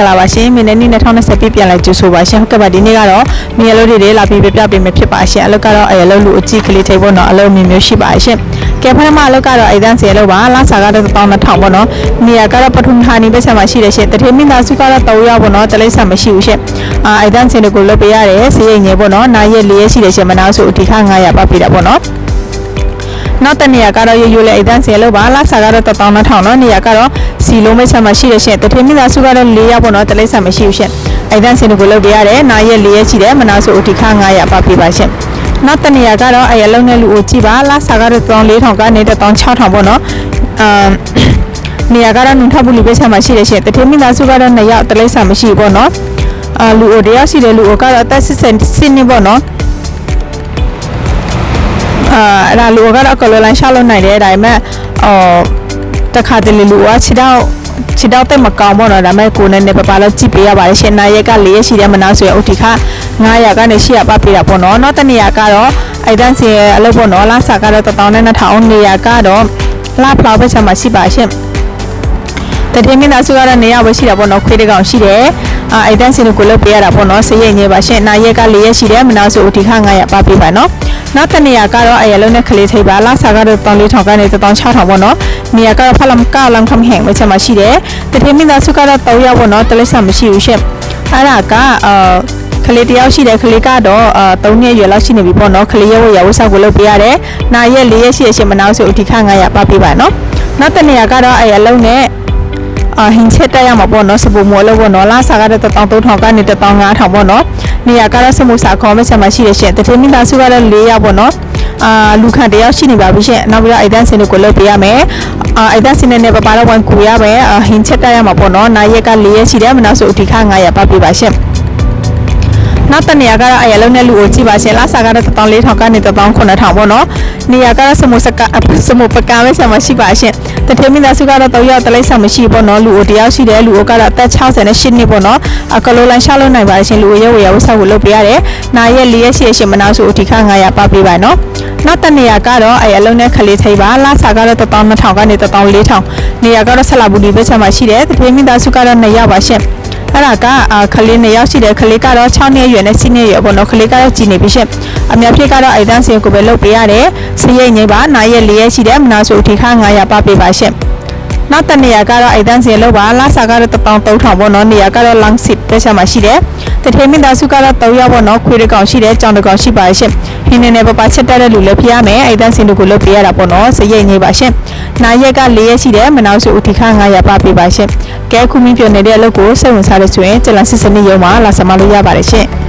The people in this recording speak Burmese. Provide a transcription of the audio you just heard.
င်္ဂလာပါရှင်မင်းနဲ့နေ့2020ပြည့်ပြန်လဲကြိုဆိုပါရှင်ဟုတ်ကဲ့ပါဒီနေ့ကတော့မင်းရလို့တွေတွေလာပြီးပြပြပေးမယ်ဖြစ်ပါရှင်အလုပ်ကတော့အရလို့လူအကြည့်ကလေးထိပ်ပေါ့နော်အလုပ်မျိုးမျိုးရှိပါရှင်ကဲဖရမအလုပ်ကတော့အိဒန်းစီအလုပ်ပါလာစာကတော့12000ပေါ့နော်နေရာကတော့ပထုံဌာနီဘက်ဆက်မှာရှိတယ်ရှင်တထေမင်းသားစုကတော့3ရောက်ပေါ့နော်တလိမ့်ဆာမရှိဘူးရှင်အာအိဒန်းစီတွေကိုလုပ်ပေးရတယ်စီရင်ငယ်ပေါ့နော်နာရက်လေးရက်ရှိတယ်ရှင်မနာဆိုအတီခ900ပတ်ပေးတာပေါ့နော် နောက်တစ်နေရာကတော့ရိုးရိုးလေးအိမ်တန်း10လို့ပါလဆာကတော့12000နော်နေရာကတော့စီလုံးမိတ်ဆက်မှာရှိတယ်ရှင်တထင်းမိသားစုကတော့4ရောက်ပေါ့နော်တလိမ့်ဆက်မရှိဘူးရှင်အိမ်တန်း10ကိုလုပ်ပေးရတယ်နားရက်4ရက်ရှိတယ်မနာဆိုအိုတီခ900ပါပေးပါရှင်နောက်တနေရာကတော့အရလုံးနဲ့လူကိုကြည့်ပါလဆာကတော့14000ကနေ16000ပေါ့နော်အမ်နေရာကတော့နုံထပ်ဘူးလူပဲဆက်မှာရှိတယ်ရှင်တထင်းမိသားစုကတော့2ရောက်တလိမ့်ဆက်မရှိဘူးပေါ့နော်အာလူအိုတယောက်ရှိတယ်လူအိုကတော့အသက်80နှစ်ပေါ့နော် အာအဲ့ဒါလူကတော့ကလောလန်ရှာလို့နိုင်တယ်ဒါပေမဲ့အော်တခါတလေလူကခြေတော့ခြေတော့တက်မကောင်းပေါ့နော်ဒါပေမဲ့ကိုယ်နဲ့နေပပလောက်ကြည့်ပေးရပါတယ်ရှင်နာရက်က၄ရက်ရှိတယ်မနာဆိုရင်ဥတီခ900ကနေ800ပတ်ပေးတာပေါ့နော်နောက်တနေရာကတော့အိုက်တန်စီရဲ့အလုပ်ပေါ့နော်လာစာကတော့1000နဲ့2000နေရာကတော့လာဖလောက်ပဲချက်မှာရှိပါရှင်တတိယမင်းသားစုကတော့နေရာပဲရှိတာပေါ့နော်ခွေးတစ်ကောင်ရှိတယ် အာအိုက်တန်စီကိုလုပ်ပေးရတာပေါ့နော်စရိတ်ငယ်ပါရှင်နာရက်က၄ရက်ရှိတယ်မနာဆိုဥတီခ900ပတ်ပေးပါနော်နောက်တစ်နေရာကတော့အရလုံးနဲ့ခလေးထိပ်ပါလာစာကတော့3400ကနေ16000ပေါ့နော်နေရာကတော့ဖလမ်ကလမ်ခမ်ဟန်ဝက်ချက်မှာရှိတယ်တတိမိသားစုကတော့3ရောက်ပေါ့နော်တလိပ်ဆာမရှိဘူးရှင့်အဲ့ဒါကအာခလေးတယောက်ရှိတယ်ခလေးကတော့အာ3နှစ်ရွယ်လောက်ရှိနေပြီပေါ့နော်ခလေးရဲ့ဝရဝဆောက်ကိုလုပ်ပေးရတယ်နာရက်4ရက်ရှိရရှင်မနောက်ဆိုအထိခ900ပတ်ပေးပါနော်နောက်တစ်နေရာကတော့အရလုံးနဲ့ အာဟင်းချက်တက်ရမှာပေါ့နော်စပူမောလို့ပေါ့နော်လာစာကတော့13000ကနေ15000ပေါ့နော်နေရာကတော့စမှုစာခေါ်မဲ့ဆက်မှာရှိတယ်ရှင်တတိမိသားစုကတော့4ရောက်ပေါ့နော်အာလူခံတယောက်ရှိနေပါပြီရှင်နောက်ပြီးတော့အိုက်တန်စင်ကိုလုပ်ပေးရမယ်အာအိုက်တန်စင်နဲ့ပပတော့ဝန်ကူရမယ်အာဟင်းချက်တက်ရမှာပေါ့နော်နာရက်က4ရက်ရှိတယ်မနောက်ဆိုအထိခ900ပတ်ပေးပါရှင် နောက်တနေရာကတော့အရလုံးနဲ့လူကိုကြည့်ပါရှင်လာစာကတော့14000ကနေ19000ပေါ့နော်နေရာကတော့စမှုစကစမှုပကံပဲဆက်မှာရှိပါရှင်တထေမိသားစုကတော့3ရောက်တလိမ့်ဆက်မရှိပေါ့နော်လူကိုတယောက်ရှိတယ်လူကိုကတော့အသက်68နဲ့8နှစ်ပေါ့နော်အကလိုလိုင်းရှာလို့နိုင်ပါရှင်လူကိုရဲဝရဝဆောက်ကိုလုပ်ပေးရတယ်နာရက်4ရက်ရှိရှင်မနောက်ဆိုအထိခ900ပတ်ပေးပါနော်နောက်တနေရာကတော့အရလုံးနဲ့ခလေးထိပ်ပါလာစာကတော့12000ကနေ14000နေရာကတော့ဆက်လာဘူးဒီဘက်ဆက်မှာရှိတယ်တထေမိသားစုကတော့2ရောက်ပါရှင် အဲ့ဒါကအာခလေးနှစ်ယောက်ရှိတယ်ခလေးကတော့6နှစ်အရွယ်နဲ့7နှစ်အရွယ်ပေါ့နော်ခလေးကတော့ကြည်နေပြီရှင့်အများဖြစ်ကတော့အိမ်တန်းစင်ကိုပဲလုပ်ပေးရတယ်စရိတ်ငိမ့်ပါနာရက်၄ရက်ရှိတယ်မနာဆိုအထိခ900ပတ်ပေးပါရှင့် နောက်တနေရာကတော့အိမ်တန်းစင်လောက်ပါလာစာကတော့13000ပေါ့နော်နေရာကတော့ long sit ပဲဆက်မှာရှိတယ်တထေမင်းသားစုကတော့3ရောက်ပေါ့နော်ခွေးတစ်ကောင်ရှိတယ်ကြောင်တစ်ကောင်ရှိပါရှင့်ဟင်းနေနေပပချက်တက်တဲ့လူလည်းဖျားမယ်အိမ်တန်းစင်တို့ကိုလုပ်ပေးရတာပေါ့နော်စရိတ်ငိမ့်ပါရှင့်နာရက်က4ရက်ရှိတယ်မနာဆိုအထိခ900ပတ်ပေးပါရှင့်ကဲခုမင်းပြောနေတဲ့အလုပ်ကိုစိတ်ဝင်စားလို့ဆိုရင်ကျလန်စစ်စနစ်ရုံမှာလာစမလို့ရပါတယ်ရှင့်